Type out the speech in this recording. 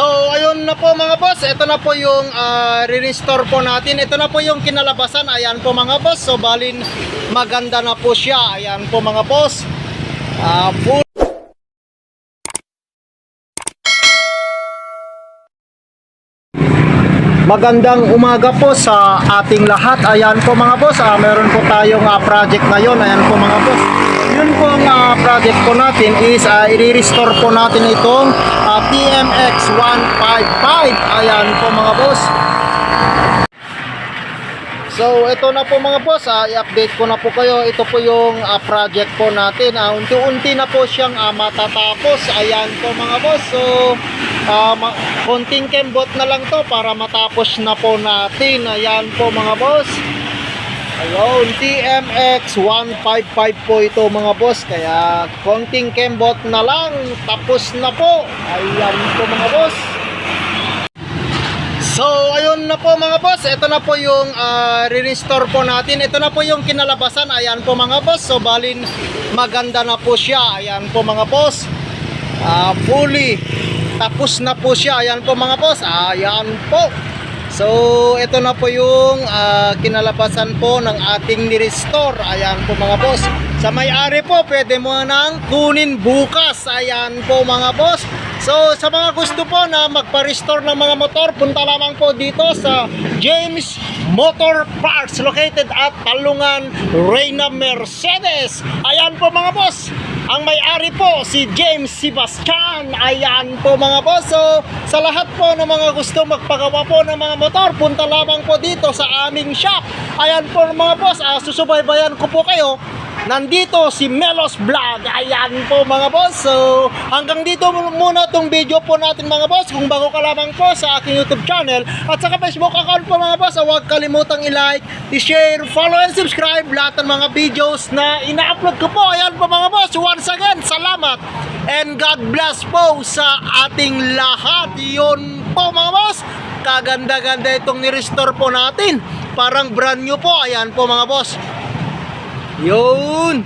So, ayun na po mga boss. Ito na po yung ah, re-restore po natin. Ito na po yung kinalabasan. Ayan po mga boss. So, balin maganda na po siya. Ayan po mga boss. Ah, full Magandang umaga po sa ating lahat. Ayan po mga boss, ah, meron po tayong ah, project ngayon. Ayan po mga boss. Yun po ang ah, project po natin is ah, i-restore po natin itong ah, TMX 155. Ayan po mga boss. So ito na po mga boss, ah, i-update ko na po kayo. Ito po yung ah, project po natin. Ah, unti-unti na po siyang ah, matatapos. Ayan po mga boss. So ma- konting kembot na lang to para matapos na po natin. Ayan po mga boss. Ayun, TMX 155 po ito mga boss. Kaya konting kembot na lang. Tapos na po. Ayan po mga boss. So, ayun na po mga boss. Ito na po yung ah, re-restore po natin. Ito na po yung kinalabasan. Ayan po mga boss. So, balin maganda na po siya. Ayan po mga boss. Ah, fully. Tapos na po siya. Ayan po mga boss. Ayan po. So, ito na po yung ah, kinalabasan po ng ating ni-restore. Ayan po mga boss. Sa may-ari po, pwede mo nang kunin bukas. Ayan po mga boss. So, sa mga gusto po na magpa-restore ng mga motor, punta lamang po dito sa James Motor Parts located at Talungan, Reyna Mercedes. Ayan po mga boss. Ang may-ari po si James Sebastian. Ayan po mga boss. So, sa lahat po ng mga gusto magpagawa po ng mga motor, punta lamang po dito sa aming shop. Ayan po mga boss, ah, susubaybayan ko po kayo Nandito si Melos Vlog. Ayan po mga boss. So, hanggang dito muna itong video po natin mga boss. Kung bago ka lamang po sa aking YouTube channel at sa Facebook account po mga boss, huwag kalimutang i-like, i-share, follow and subscribe lahat ng mga videos na ina-upload ko po. Ayan po mga boss. Once again, salamat. And God bless po sa ating lahat. Yun po mga boss. Kaganda-ganda itong ni-restore po natin. Parang brand new po. Ayan po mga boss. Yun!